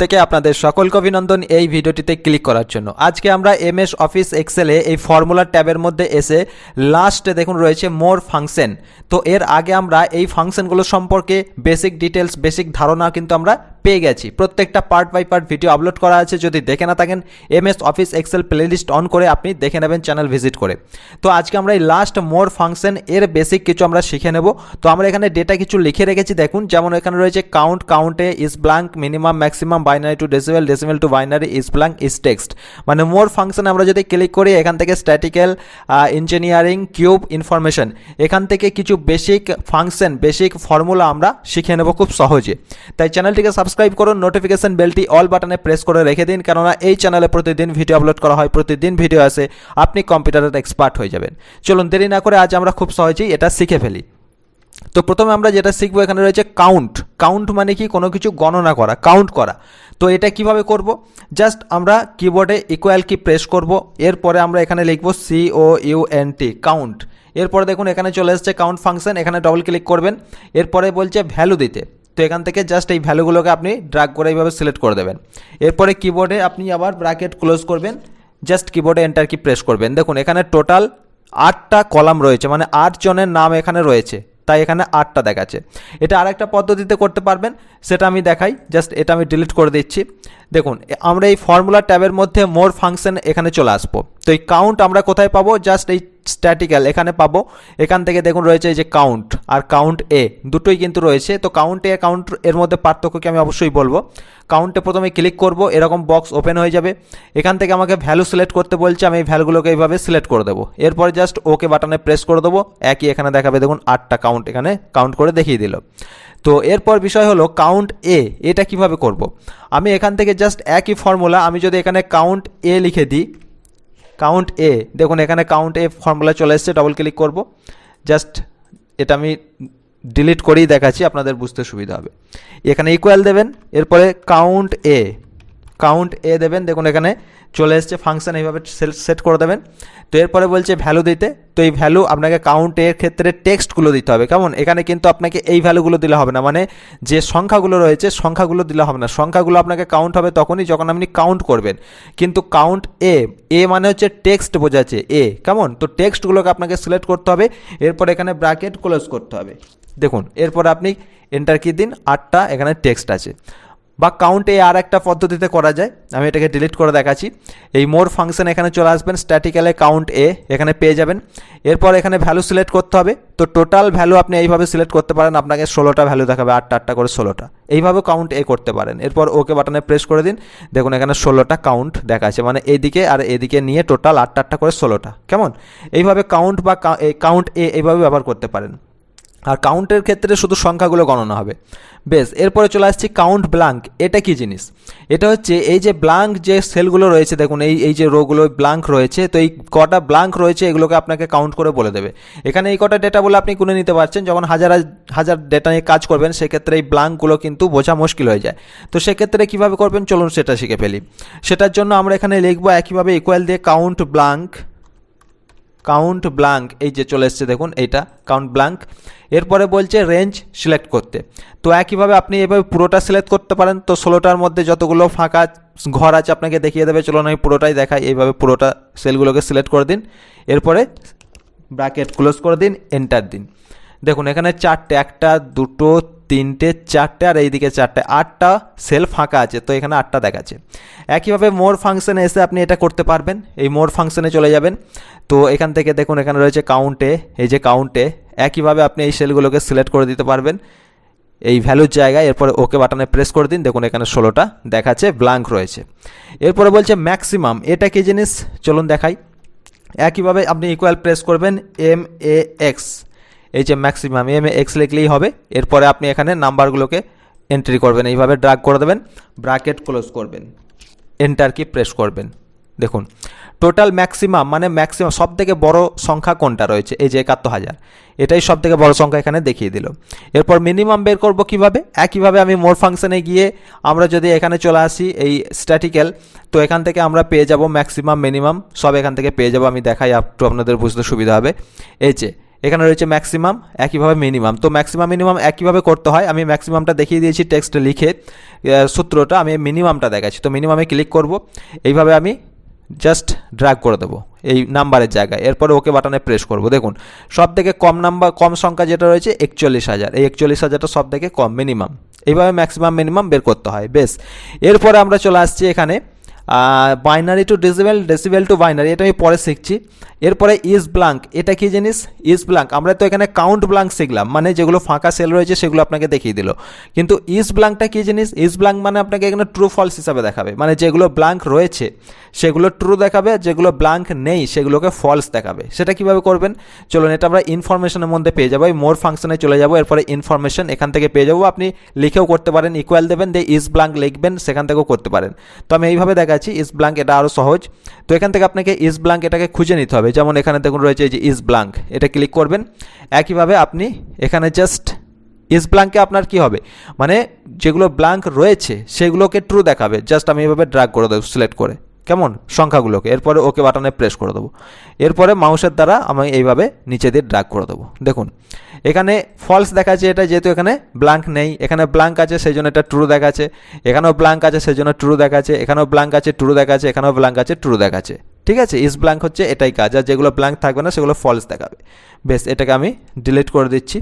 থেকে আপনাদের সকলকে অভিনন্দন এই ভিডিওটিতে ক্লিক করার জন্য। আজকে আমরা এমএস অফিস এক্সেলে এই ফর্মুলার ট্যাবের মধ্যে এসে লাস্টে দেখুন রয়েছে মোর ফাংশন তো এর আগে আমরা এই ফাংশনগুলো সম্পর্কে বেসিক ডিটেলস বেসিক ধারণা কিন্তু আমরা পেয়ে গেছি। প্রত্যেকটা part by part video upload করা আছে, যদি দেখে না থাকেন MS office excel playlist on করে আপনি দেখে নেবেন চ্যানেল ভিজিট করে। তো আজকে আমরা এই লাস্ট মোর ফাংশন এর বেসিক কিছু আমরা শিখে নেব। তো আমরা এখানে ডেটা কিছু লিখে রেখেছি, দেখুন, যেমন এখানে রয়েছে count কাউন্টে is blank minimum maximum binary to decimal decimal to binary is blank is text মানে মোর ফাংশন আমরা যদি ক্লিক করি, এখান থেকে স্ট্যাটিক্যাল ইঞ্জিনিয়ারিং কিউব ইনফরমেশন এখান থেকে কিছু বেসিক ফাংশন বেসিক ফর্মুলা আমরা শিখে নেব খুব সহজে। তাই চ্যানেলটিকে সাবস্ক্রাইব করুন নোটিফিকেশন বেলটি অল বাটনে প্রেস করে রেখে দিন, কেননা এই চ্যানেলে প্রতিদিন ভিডিও আপলোড করা হয়, প্রতিদিন ভিডিও আসে, আপনি কম্পিউটারের এক্সপার্ট হয়ে যাবেন। চলুন, দেরি না করে আজ আমরা খুব সহজেই এটা শিখে ফেলি। তো প্রথমে আমরা যেটা শিখব এখানে রয়েছে কাউন্ট কাউন্ট মানে কি? কোনো কিছু গণনা করা কাউন্ট করা। তো এটা কীভাবে করব? জাস্ট আমরা কিবোর্ডে ইকুয়াল কি প্রেস করব, এরপরে আমরা এখানে লিখব C O U N T count এরপরে দেখুন, এখানে চলে এসছে কাউন্ট ফাংশন এখানে ডবল ক্লিক করবেন। এরপরে বলছে ভ্যালু দিতে। তো এখান থেকে জাস্ট এই ভ্যালুগুলোকে আপনি ড্রাগ করে এইভাবে সিলেক্ট করে দেবেন। এরপরে কিবোর্ডে আপনি আবার ব্র্যাকেট ক্লোজ করবেন জাস্ট কিবোর্ডে এন্টার কি প্রেস করবেন। দেখুন, এখানে টোটাল আটটা কলাম রয়েছে মানে আট জনের নাম এখানে রয়েছে, তাই এখানে আটটা দেখাচ্ছে। এটা আরেকটা পদ্ধতিতে করতে পারবেন, সেটা আমি দেখাই জাস্ট এটা আমি ডিলিট করে দিচ্ছি। দেখুন আমরা এই ফর্মুলা ট্যাবের মধ্যে মোর ফাংশন এখানে চলে আসব। তো এই কাউন্ট আমরা কোথায় পাবো? জাস্ট এই স্ট্যাটিক্যাল এখানে পাবো। এখান থেকে দেখুন রয়েছে এই যে কাউন্ট আর কাউন্ট এ দুটোই কিন্তু রয়েছে। তো কাউন্ট এ কাউন্ট এর মধ্যে পার্থক্য কি আমি অবশ্যই বলব। কাউন্টে প্রথমে ক্লিক করব, এরকম বক্স ওপেন হয়ে যাবে। এখান থেকে আমাকে ভ্যালু সিলেক্ট করতে বলছে, আমি এই ভ্যালুগুলোকে এইভাবে সিলেক্ট করে দেবো। এরপরে জাস্ট ওকে বাটনে প্রেস করে দেবো। একই এখানে দেখাবে, দেখুন আটটা কাউন্ট এখানে কাউন্ট করে দেখিয়ে দিল। তো এরপর বিষয় হলো কাউন্ট এ এটা কীভাবে করব। আমি এখান থেকে জাস্ট একই ফর্মুলা আমি যদি এখানে কাউন্ট এ লিখে দিই কাউন্ট এ দেখুন এখানে কাউন্ট এ ফর্মুলা চলে এসছে ডবল ক্লিক করব। জাস্ট এটা আমি ডিলিট করেই দেখাচ্ছি, আপনাদের বুঝতে সুবিধা হবে। এখানে ইকুয়াল দেবেন, এরপরে কাউন্ট এ কাউন্ট এ দেবেন, দেখুন এখানে চলে এসছে ফাংশন এইভাবে সেট করে দেবেন। তো এরপরে বলছে ভ্যালু দিতে, তো এই ভ্যালু আপনাকে কাউন্ট এর ক্ষেত্রে টেক্সটগুলো দিতে হবে। কেমন? এখানে কিন্তু আপনাকে এই ভ্যালুগুলো দিলে হবে না। মানে যে সংখ্যাগুলো রয়েছে, সংখ্যাগুলো দিলে হবে না। সংখ্যাগুলো আপনাকে কাউন্ট হবে তখনই যখন আপনি কাউন্ট করবেন। কিন্তু কাউন্ট এ এ মানে হচ্ছে টেক্সট বোঝাচ্ছে এ কেমন? তো টেক্সটগুলোকে আপনাকে সিলেক্ট করতে হবে। এরপর এখানে ব্র্যাকেট ক্লোজ করতে হবে। দেখুন, এরপর আপনি এন্টার কি দিন, আটটা এখানে টেক্সট আছে। বা কাউন্টে আর একটা পদ্ধতিতে করা যায়। আমি এটাকে ডিলিট করে দেখাচ্ছি। এই মোর ফাংশন এখানে চলে আসবেন স্ট্যাটিক্যালে কাউন্ট এ এখানে পেয়ে যাবেন। এরপর এখানে ভ্যালু সিলেক্ট করতে হবে। তো টোটাল ভ্যালু আপনি এইভাবে সিলেক্ট করতে পারেন, আপনাকে ষোলোটা ভ্যালু দেখাবে, আটটা আটটা করে ষোলোটা। এইভাবে কাউন্ট এ করতে পারেন। এরপর ওকে বাটনে প্রেস করে দিন। দেখুন এখানে ষোলোটা কাউন্ট দেখাচ্ছে। মানে এদিকে আর এদিকে নিয়ে টোটাল আটটা আটটা করে ষোলোটা। কেমন? এইভাবে কাউন্ট বা কাউন্ট এ এইভাবে ব্যবহার করতে পারেন। আর কাউন্টের ক্ষেত্রে শুধু সংখ্যাগুলো গণনা হবে। বেশ, এরপরে চলে আসছি কাউন্ট ব্লাঙ্ক, এটা কি জিনিস? এটা হচ্ছে এই যে ব্লাঙ্ক যে সেলগুলো রয়েছে, দেখুন এই এই যে রোগুলো ব্লাঙ্ক রয়েছে, তো এই কটা ব্লাঙ্ক রয়েছে, এগুলোকে আপনাকে কাউন্ট করে বলে দেবে। এখানে এই কটা ডেটা বলে আপনি গুনে নিতে পারছেন, যখন হাজার হাজার ডেটা নিয়ে কাজ করবেন, সেক্ষেত্রে এই ব্লাঙ্কগুলো কিন্তু বোঝা মুশকিল হয়ে যায়। তো সেক্ষেত্রে কীভাবে করবেন? চলুন সেটা শিখে ফেলি। সেটার জন্য আমরা এখানে লিখব, একইভাবে ইকুয়াল দিয়ে কাউন্ট ব্লাঙ্ক কাউন্ট ব্লাঙ্ক এই যে চলে এসছে, দেখুন, এইটা কাউন্ট ব্লাঙ্ক এরপরে বলছে রেঞ্জ সিলেক্ট করতে। তো একইভাবে আপনি এভাবে পুরোটা সিলেক্ট করতে পারেন। তো ষোলোটার মধ্যে যতগুলো ফাঁকা ঘর আছে আপনাকে দেখিয়ে দেবে, চলুন আমি পুরোটাই দেখাই। এইভাবে পুরোটা সেলগুলোকে সিলেক্ট করে দিন। এরপরে ব্র্যাকেট ক্লোজ করে দিন এন্টার দিন। দেখুন, এখানে চারটে, একটা, দুটো তিনটে, চারটে আর এইদিকে চারটে। আটটা সেল ফাঁকা আছে, তো এখানে আটটা দেখাচ্ছে। একইভাবে মোর ফাংশনে এসে আপনি এটা করতে পারবেন। এই মোর ফাংশনে চলে যাবেন। তো এখান থেকে দেখুন, এখানে রয়েছে কাউন্টে এই যে কাউন্টে একইভাবে আপনি এই সেলগুলোকে সিলেক্ট করে দিতে পারবেন। এই ভ্যালুর জায়গায়, এরপরে ওকে বাটনে প্রেস করে দিন। দেখুন, এখানে ষোলোটা দেখাচ্ছে ব্ল্যাঙ্ক রয়েছে। এরপরে বলছে ম্যাক্সিমাম এটা কি জিনিস? চলুন দেখাই। একইভাবে আপনি ইকুয়াল প্রেস করবেন এম এ এক্স এই যে ম্যাক্সিমাম এম এক্স লিখলেই হবে। এরপরে আপনি এখানে নাম্বারগুলোকে এন্ট্রি করবেন, এইভাবে ড্রাগ করে দেবেন ব্র্যাকেট ক্লোজ করবেন এন্টার কি প্রেস করবেন। দেখুন টোটাল ম্যাক্সিমাম মানে ম্যাক্সিমাম সব থেকে বড় সংখ্যা কোনটা রয়েছে? এই যে একাত্তর হাজার। এটাই সব থেকে বড় সংখ্যা এখানে দেখিয়ে দিল। এরপর মিনিমাম বের করব কীভাবে? একইভাবে আমি মোর ফাংশনে গিয়ে আমরা যদি এখানে চলে আসি, এই স্ট্যাটিক্যাল তো এখান থেকে আমরা পেয়ে যাব ম্যাক্সিমাম মিনিমাম সব এখান থেকে পেয়ে যাব। আমি দেখাই, একটু আপনাদের বুঝতে সুবিধা হবে। এই যে এখানে রয়েছে ম্যাক্সিমাম একইভাবে মিনিমাম তো ম্যাক্সিমাম মিনিমাম একইভাবে করতে হয়। আমি ম্যাক্সিমামটা দেখিয়ে দিয়েছি টেক্সট লিখে সূত্রটা, আমি মিনিমামটা দেখাচ্ছি। তো মিনিমামে ক্লিক করব। এইভাবে আমি জাস্ট ড্র্যাগ করে দেবো এই নাম্বারের জায়গায়। এরপরে ওকে বাটনে প্রেস করব। দেখুন সব থেকে কম নাম্বার কম সংখ্যা যেটা রয়েছে, একচল্লিশ হাজার। এই একচল্লিশ হাজারটা সব থেকে কম মিনিমাম এইভাবে ম্যাক্সিমাম মিনিমাম বের করতে হয়। বেশ। এরপরে আমরা চলে আসছি এখানে binary to decibel decibel to binary এটা আমি পরে শিখছি। এরপরে ইজ ব্লাঙ্ক এটা কি জিনিস? ইজ ব্লাঙ্ক আমরা তো এখানে কাউন্ট ব্লাঙ্ক শিখলাম মানে যেগুলো ফাঁকা সেল রয়েছে সেগুলো আপনাকে দেখিয়ে দিল। কিন্তু ইজ ব্লাঙ্কটা কি জিনিস? ইজ ব্লাঙ্ক মানে আপনাকে এখানে ট্রু ফলস হিসাবে দেখাবে। মানে যেগুলো ব্লাঙ্ক রয়েছে, সেগুলো ট্রু দেখাবে, যেগুলো ব্লাঙ্ক নেই, সেগুলোকে ফলস দেখাবে। সেটা কীভাবে করবেন? চলুন, এটা আমরা ইনফরমেশনের মধ্যে পেয়ে যাব। এই মোর ফাংশনে চলে যাব। এরপরে ইনফরমেশন এখান থেকে পেয়ে যাব। আপনি লিখেও করতে পারেন ইকুয়াল দেবেন, দিয়ে ইজ ব্লাঙ্ক লিখবেন, সেখান থেকেও করতে পারেন। তো আমি এইভাবে দেখাচ্ছি ইস ব্লাঙ্ক এটা আরও সহজ। তো এখান থেকে আপনাকে ইস ব্লাঙ্ক এটাকে খুঁজে নিতে হবে। যেমন এখানে দেখুন রয়েছে যে ইস ব্লাঙ্ক এটা ক্লিক করবেন। একইভাবে আপনি এখানে জাস্ট ইস ব্লাঙ্কে আপনার কি হবে? মানে যেগুলো ব্লাঙ্ক রয়েছে, সেগুলোকে ট্রু দেখাবে। জাস্ট আমি এভাবে ড্রাগ করে দেবো সিলেক্ট করে। কেমন? সংখ্যাগুলোকে। এরপরে ওকে বাটনে প্রেস করে দেবো। এরপরে মাউসের দ্বারা আমি এইভাবে নিচে দিয়ে ড্রাগ করে দেবো। দেখুন, এখানে ফলস দেখাচ্ছে এটা যেহেতু এখানে ব্লাঙ্ক নেই। এখানে ব্লাঙ্ক আছে সেই জন্য এটা ট্রু দেখাচ্ছে। এখানেও ব্লাঙ্ক আছে সেই জন্য ট্রু দেখাচ্ছে। এখানেও ব্লাঙ্ক আছে ট্রু দেখাচ্ছে। এখানেও ব্লাঙ্ক আছে ট্রু দেখাচ্ছে। ঠিক আছে? ইস ব্ল্যাঙ্ক হচ্ছে এটাই কাজ, আর যেগুলো ব্ল্যাঙ্ক থাকবে না, সেগুলো ফলস দেখাবে। বেশ, এটাকে আমি ডিলিট করে দিচ্ছি।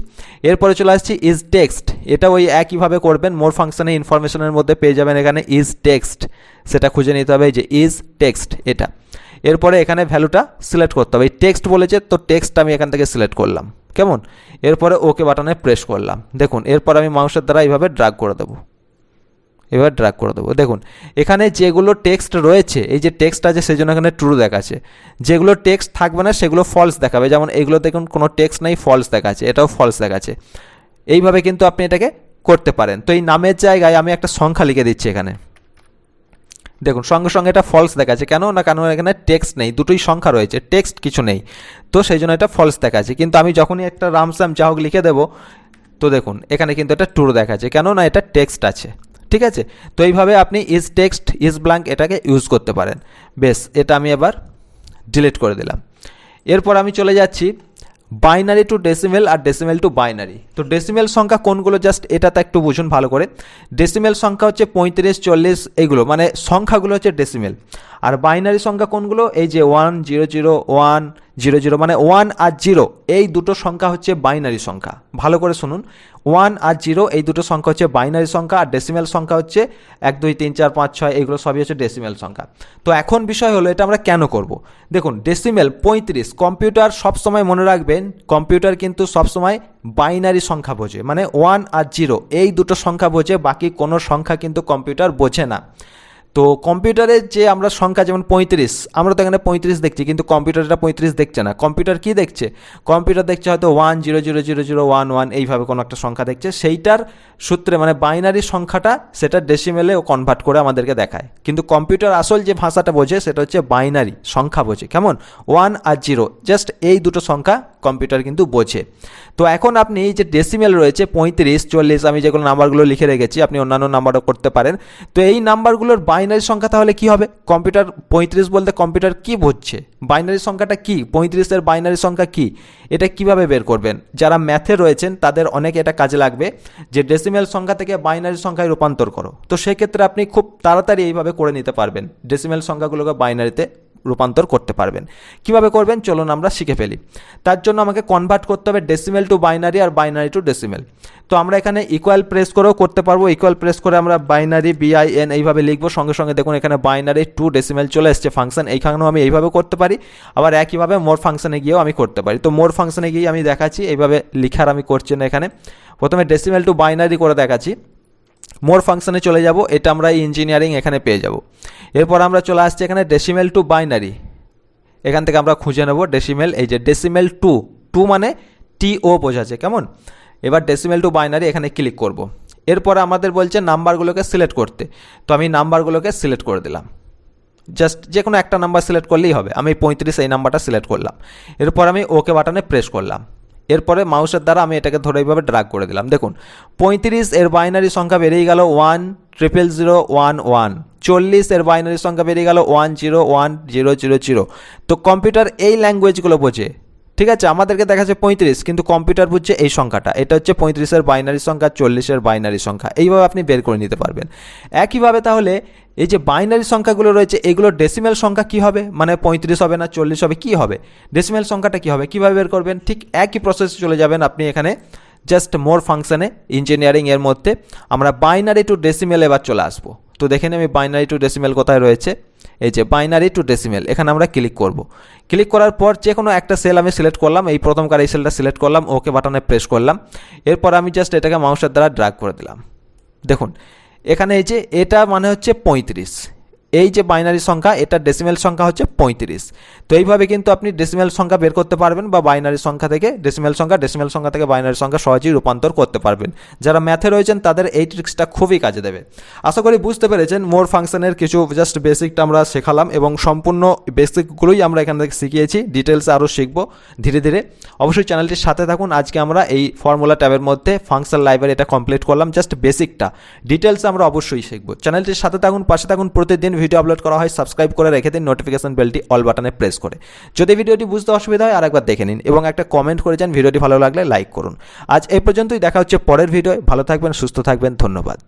এরপরে চলে আসছি ইজ টেক্সট এটা ওই একইভাবে করবেন মোর ফাংশনে ইনফরমেশনের মধ্যে পেয়ে যাবেন এখানে ইজ টেক্সট সেটা খুঁজে নিতে হবে যে ইজ টেক্সট এটা। এরপরে এখানে ভ্যালুটা সিলেক্ট করতে হবে। এই টেক্সট বলেছে, তো টেক্সট আমি এখান থেকে সিলেক্ট করলাম। কেমন? এরপরে ওকে বাটনে প্রেস করলাম। দেখুন, এরপর আমি মাউসের দ্বারা এইভাবে ড্রাগ করে দেবো। এবার ড্রাগ করে দেবো। দেখুন, এখানে যেগুলো টেক্সট রয়েছে, এই যে টেক্সট আছে সেই জন্য এখানে ট্রু দেখাচ্ছে। যেগুলো টেক্সট থাকবে না, সেগুলো ফলস দেখাবে। যেমন এগুলো দেখুন কোনো টেক্সট নেই ফলস দেখাচ্ছে, এটাও ফলস দেখাচ্ছে। এইভাবে কিন্তু আপনি এটাকে করতে পারেন। তো এই নামের জায়গায় আমি একটা সংখ্যা লিখে দিচ্ছি এখানে। দেখুন, সঙ্গে সঙ্গে এটা ফলস দেখাচ্ছে। কেন? না, কারণ এখানে টেক্সট নেই, দুটোই সংখ্যা রয়েছে টেক্সট কিছু নেই। তো সেই জন্য এটা ফলস দেখাচ্ছে। কিন্তু আমি যখনই একটা রামসাম যা হোক লিখে দেবো, তো দেখুন, এখানে কিন্তু এটা ট্রু দেখাচ্ছে। কেন না এটা টেক্সট আছে। ঠিক আছে? তো এইভাবে আপনি ইজ টেক্সট ইজ ব্ল্যাঙ্ক এটাকে ইউজ করতে পারেন। বেশ, এটা আমি এবার ডিলিট করে দিলাম। এরপর আমি চলে যাচ্ছি বাইনারি টু ডেসিমেল আর ডেসিমেল টু বাইনারি তো ডেসিমেল সংখ্যা কোনগুলো? জাস্ট এটা তো একটু বুঝুন ভালো করে। ডেসিমেল সংখ্যা হচ্ছে পঁয়ত্রিশ, চল্লিশ, এইগুলো। মানে সংখ্যাগুলো হচ্ছে ডেসিমেল আর বাইনারি সংখ্যা কোনগুলো? এই যে one zero zero one zero zero মানে ওয়ান আর জিরো, এই দুটো সংখ্যা হচ্ছে বাইনারি সংখ্যা। ভালো করে শুনুন। ওয়ান আর জিরো, এই দুটো সংখ্যা হচ্ছে বাইনারি সংখ্যা আর ডেসিমেল সংখ্যা হচ্ছে এক, দুই, তিন, চার, পাঁচ, ছয়, এগুলো সবই হচ্ছে ডেসিমেল সংখ্যা। তো এখন বিষয় হলো এটা আমরা কেন করব? দেখুন, ডেসিমেল পঁয়ত্রিশ, কম্পিউটার সবসময় মনে রাখবেন, কম্পিউটার কিন্তু সবসময় বাইনারি সংখ্যা বোঝে। মানে ওয়ান আর জিরো, এই দুটো সংখ্যা বোঝে, বাকি কোনো সংখ্যা কিন্তু কম্পিউটার বোঝে না। তো কম্পিউটারের যে আমরা সংখ্যা, যেমন পঁয়ত্রিশ, আমরা তো এখানে পঁয়ত্রিশ দেখছি, কিন্তু কম্পিউটারটা পঁয়ত্রিশ দেখছে না। কম্পিউটার কি দেখছে? কম্পিউটার দেখছে হয়তো one, zero zero zero zero, one one, এইভাবে কোনো একটা সংখ্যা দেখছে। সেইটার সূত্রে মানে বাইনারি সংখ্যাটা সেটা ডেসিমেলে কনভার্ট করে আমাদেরকে দেখায়। কিন্তু কম্পিউটার আসল যে ভাষাটা বোঝে সেটা হচ্ছে বাইনারি, সংখ্যা বোঝে। কেমন? ওয়ান আর জিরো, জাস্ট এই দুটো সংখ্যা কম্পিউটার কিন্তু বোঝে। তো এখন আপনি এই যে ডেসিমেল রয়েছে, পঁয়ত্রিশ, চল্লিশ, আমি যেগুলো নাম্বারগুলো লিখে রেখেছি, আপনি অন্যান্য নাম্বারও করতে পারেন। তো এই নাম্বারগুলোর বাইনারি সংখ্যা তাহলে কি হবে? কম্পিউটার পঁয়ত্রিশ বলতে কম্পিউটার কি বুঝছে? বাইনারি সংখ্যাটা কি? পঁয়ত্রিশের বাইনারি সংখ্যা কি? এটা কীভাবে বের করবেন? যারা ম্যাথে রয়েছেন, তাদের অনেক এটা কাজে লাগবে যে ডেসিমেল সংখ্যা থেকে বাইনারি সংখ্যায় রূপান্তর করো। তো সেক্ষেত্রে আপনি খুব তাড়াতাড়ি এইভাবে করে নিতে পারবেন ডেসিমেল সংখ্যাগুলোকে বাইনারিতে রূপান্তর করতে পারবেন। কীভাবে করবেন? চলুন আমরা শিখে ফেলি। তার জন্য আমাকে কনভার্ট করতে হবে ডেসিমেল টু বাইনারি আর বাইনারি টু ডেসিমেল তো আমরা এখানে ইকুয়াল প্রেস করেও করতে পারব। ইকুয়াল প্রেস করে আমরা বাইনারি বিআইএন এইভাবে লিখব। সঙ্গে সঙ্গে দেখুন এখানে বাইনারি টু ডেসিমেল চলে এসছে ফাংশন এইখানেও আমি এইভাবে করতে পারি। আবার একইভাবে মোর ফাংশনে গিয়েও আমি করতে পারি। তো মোর ফাংশনে গিয়ে আমি দেখাচ্ছি। এইভাবে লিখার আমি করছি না এখানে। প্রথমে ডেসিমেল টু বাইনারি করে দেখাচ্ছি। মোর ফাংশনে চলে যাব, এটা আমরা ইঞ্জিনিয়ারিং এখানে পেয়ে যাব। এরপর আমরা চলে আসছি এখানে ডেসিমেল টু বাইনারি এখান থেকে আমরা খুঁজে নেব ডেসিমেল এই যে ডেসিমেল টু টু মানে টি ও বোঝাচ্ছে, কেমন? এবার ডেসিমেল টু বাইনারি এখানে ক্লিক করব। এরপর আমাদের বলছে নাম্বারগুলোকে সিলেক্ট করতে। তো আমি নাম্বারগুলোকে সিলেক্ট করে দিলাম। জাস্ট যে কোনো একটা নাম্বার সিলেক্ট করলেই হবে। আমি পঁয়ত্রিশ এই নাম্বারটা সিলেক্ট করলাম। এরপর আমি ওকে বাটনে প্রেস করলাম। এরপরে মাউসের দ্বারা আমি এটাকে ধরে এইভাবে ড্রাগ করে দিলাম। দেখুন, পঁয়ত্রিশ এর বাইনারি সংখ্যা বেরিয়ে গেল one triple zero one one চল্লিশ এর বাইনারি সংখ্যা বেরিয়ে গেল one zero one zero zero zero তো কম্পিউটার এই ল্যাঙ্গুয়েজগুলো বোঝে। ঠিক আছে, আমাদেরকে দেখাচ্ছে পঁয়ত্রিশ, কিন্তু কম্পিউটার বুঝছে এই সংখ্যাটা। এটা হচ্ছে পঁয়ত্রিশের বাইনারি সংখ্যা, চল্লিশের বাইনারি সংখ্যা। এইভাবে আপনি বের করে নিতে পারবেন। একইভাবে তাহলে এই যে বাইনারি সংখ্যাগুলো রয়েছে এগুলো ডেসিমেল সংখ্যা কি হবে? মানে পঁয়ত্রিশ হবে না, চল্লিশ হবে, কি হবে? ডেসিমেল সংখ্যাটা কি হবে? কীভাবে বের করবেন? ঠিক একই প্রসেসে চলে যাবেন আপনি এখানে জাস্ট মোর ফাংশনে ইঞ্জিনিয়ারিং এর মধ্যে, আমরা বাইনারি টু ডেসিমেল এবার চলে আসব। তো দেখে আমি বাইনারি টু ডেসিমেল কোথায় রয়েছে? এই যে বাইনারি টু ডেসিমেল এখানে আমরা ক্লিক করব। ক্লিক করার পর যে কোনো একটা সেল আমি সিলেক্ট করলাম, এই প্রথমকার এই সেলটা সিলেক্ট করলাম ওকে বাটনে প্রেস করলাম। এরপর আমি জাস্ট এটাকে মাউসের দ্বারা ড্রাগ করে দিলাম। দেখুন, এখানে এই যে এটা মানে হচ্ছে পঁয়ত্রিশ। এই যে বাইনারি সংখ্যা, এটা ডেসিমেল সংখ্যা হচ্ছে পঁয়ত্রিশ। তো এইভাবে কিন্তু আপনি ডেসিমেল সংখ্যা বের করতে পারবেন বা বাইনারি সংখ্যা থেকে ডেসিমেল সংখ্যা ডেসিমেল সংখ্যা থেকে বাইনারি সংখ্যা সহজেই রূপান্তর করতে পারবেন। যারা ম্যাথে রয়েছেন, তাদের এই ট্রিক্সটা খুবই কাজে দেবে। আশা করি বুঝতে পেরেছেন মোর ফাংশনের কিছু জাস্ট বেসিকটা আমরা শেখালাম এবং সম্পূর্ণ বেসিকগুলোই আমরা এখান থেকে শিখিয়েছি। ডিটেলসে আরও শিখব ধীরে ধীরে। অবশ্যই চ্যানেলটির সাথে থাকুন। আজকে আমরা এই ফর্মুলা ট্যাবের মধ্যে ফাংশন লাইব্রেরি এটা কমপ্লিট করলাম জাস্ট বেসিকটা ডিটেলস আমরা অবশ্যই শিখব। চ্যানেলটির সাথে থাকুন, পাশে থাকুন, প্রতিদিন ভিডিও আপলোড করা হয় সাবস্ক্রাইব করে রেখে দিন নোটিফিকেশন বেলটি অল বাটনে প্রেস করে। যদি ভিডিওটি বুঝতে অসুবিধা হয়, আরেকবার দেখে নিন এবং একটা কমেন্ট করে যান, ভিডিওটি ভালো লাগলে লাইক করুন। আজ এই পর্যন্তই, দেখা হচ্ছে পরের ভিডিও ভালো থাকবেন, সুস্থ থাকবেন, ধন্যবাদ।